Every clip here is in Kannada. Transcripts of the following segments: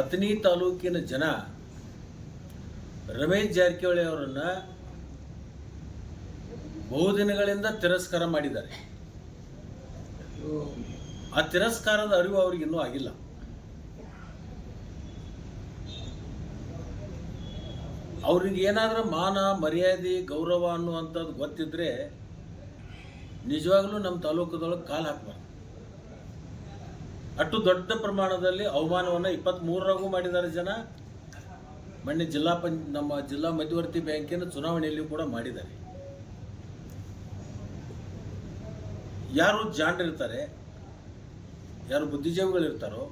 ಅಥಣಿ ತಾಲೂಕಿನ ಜನ ರಮೇಶ್ ಜಾರಕಿಹೊಳಿ ಅವರನ್ನು ಬಹುದಿನಗಳಿಂದ ತಿರಸ್ಕಾರ ಮಾಡಿದ್ದಾರೆ. ಆ ತಿರಸ್ಕಾರದ ಅರಿವು ಅವ್ರಿಗೆ ಇನ್ನೂ ಆಗಿಲ್ಲ. ಅವ್ರಿಗೆ ಏನಾದರೂ ಮಾನ, ಮರ್ಯಾದೆ, ಗೌರವ ಅನ್ನುವಂಥದ್ದು ಗೊತ್ತಿದ್ರೆ ನಿಜವಾಗ್ಲೂ ನಮ್ಮ ತಾಲೂಕದೊಳಗೆ ಕಾಲು ಹಾಕ್ಬಾರ್ದು. ಅಷ್ಟು ದೊಡ್ಡ ಪ್ರಮಾಣದಲ್ಲಿ ಅವಮಾನವನ್ನು ಇಪ್ಪತ್ತ್ಮೂರರಾಗೂ ಮಾಡಿದ್ದಾರೆ ಜನ. ಮೊನ್ನೆ ಜಿಲ್ಲಾ ಪಂ, ನಮ್ಮ ಜಿಲ್ಲಾ ಮಧ್ಯವರ್ತಿ ಬ್ಯಾಂಕಿನ ಚುನಾವಣೆಯಲ್ಲಿಯೂ ಕೂಡ ಮಾಡಿದ್ದಾರೆ. ಯಾರು ಜಾಣರಿರ್ತಾರೆ ಯಾರು ಬುದ್ಧಿಜೀವಿಗಳಿರ್ತಾರೋ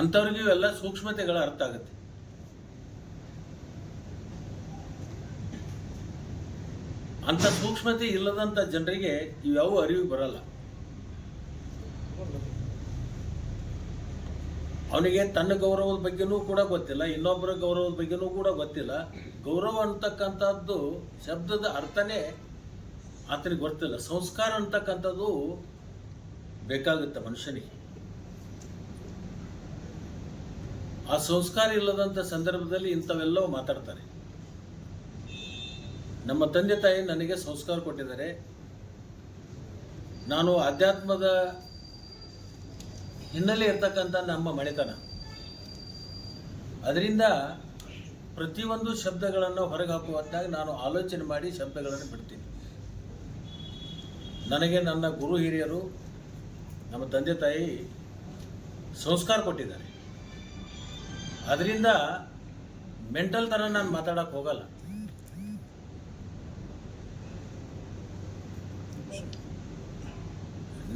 ಅಂಥವ್ರಿಗೂ ಎಲ್ಲ ಸೂಕ್ಷ್ಮತೆಗಳ ಅರ್ಥ ಆಗುತ್ತೆ. ಅಂಥ ಸೂಕ್ಷ್ಮತೆ ಇಲ್ಲದಂಥ ಜನರಿಗೆ ಇವ್ಯಾವ ಅರಿವು ಬರಲ್ಲ. ಅವನಿಗೆ ತನ್ನ ಗೌರವದ ಬಗ್ಗೆನೂ ಕೂಡ ಗೊತ್ತಿಲ್ಲ, ಇನ್ನೊಬ್ಬರ ಗೌರವದ ಬಗ್ಗೆನೂ ಕೂಡ ಗೊತ್ತಿಲ್ಲ. ಗೌರವ ಅಂತಕ್ಕಂಥದ್ದು ಶಬ್ದದ ಅರ್ಥನೇ ಆತನಿಗೆ ಗೊತ್ತಿಲ್ಲ. ಸಂಸ್ಕಾರ ಅಂತಕ್ಕಂಥದ್ದು ಬೇಕಾಗುತ್ತೆ ಮನುಷ್ಯನಿಗೆ. ಆ ಸಂಸ್ಕಾರ ಇಲ್ಲದಂಥ ಸಂದರ್ಭದಲ್ಲಿ ಇಂಥವೆಲ್ಲವೂ ಮಾತಾಡ್ತಾರೆ. ನಮ್ಮ ತಂದೆ ತಾಯಿ ನನಗೆ ಸಂಸ್ಕಾರ ಕೊಟ್ಟಿದ್ದಾರೆ. ನಾನು ಅಧ್ಯಾತ್ಮದ ಹಿನ್ನೆಲೆ ಇರ್ತಕ್ಕಂಥ ನಮ್ಮ ಮಳೆತನ ಅದರಿಂದ ಪ್ರತಿಯೊಂದು ಶಬ್ದಗಳನ್ನು ಹೊರಗೆ ಹಾಕುವಂತಾಗ ನಾನು ಆಲೋಚನೆ ಮಾಡಿ ಶಬ್ದಗಳನ್ನು ಬಿಡ್ತೀನಿ. ನನಗೆ ನನ್ನ ಗುರು ಹಿರಿಯರು, ನಮ್ಮ ತಂದೆ ತಾಯಿ ಸಂಸ್ಕಾರ ಕೊಟ್ಟಿದ್ದಾರೆ. ಅದರಿಂದ ಮೆಂಟಲ್ ಥರ ನಾನು ಮಾತಾಡೋಕ್ಕೆ ಹೋಗಲ್ಲ.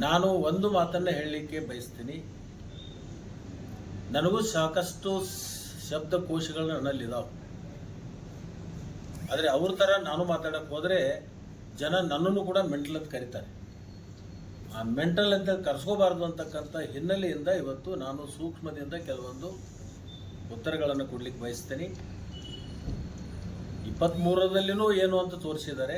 ನಾನು ಒಂದು ಮಾತನ್ನು ಹೇಳಲಿಕ್ಕೆ ಬಯಸ್ತೀನಿ. ನನಗೂ ಸಾಕಷ್ಟು ಶಬ್ದಕೋಶಗಳು ನನ್ನಲ್ಲಿದ್ದಾವೆ ಆದರೆ ಅವ್ರ ಥರ ನಾನು ಮಾತಾಡಕ್ಕೆ ಹೋದರೆ ಜನ ನನ್ನನ್ನು ಕೂಡ ಮೆಂಟಲ್ ಅಂತ ಕರೀತಾರೆ. ಆ ಮೆಂಟಲ್ ಅಂತ ಕರೆಸ್ಕೋಬಾರ್ದು ಅಂತಕ್ಕಂಥ ಹಿನ್ನೆಲೆಯಿಂದ ಇವತ್ತು ನಾನು ಸೂಕ್ಷ್ಮದಿಂದ ಕೆಲವೊಂದು ಉತ್ತರಗಳನ್ನು ಕೊಡ್ಲಿಕ್ಕೆ ಬಯಸ್ತೀನಿ. ಇಪ್ಪತ್ತ್ಮೂರರಲ್ಲಿನೂ ಏನು ಅಂತ ತೋರಿಸಿದ್ದಾರೆ.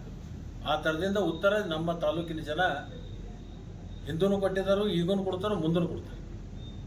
ಆ ಥರದಿಂದ ಉತ್ತರ ನಮ್ಮ ತಾಲೂಕಿನ ಜನ ಹಿಂದೂ ಕೊಟ್ಟಿದ್ದಾರೆ ಈಗೂ ಕೊಡ್ತಾರೆ ಮುಂದೂ ಕೊಡ್ತಾರೆ.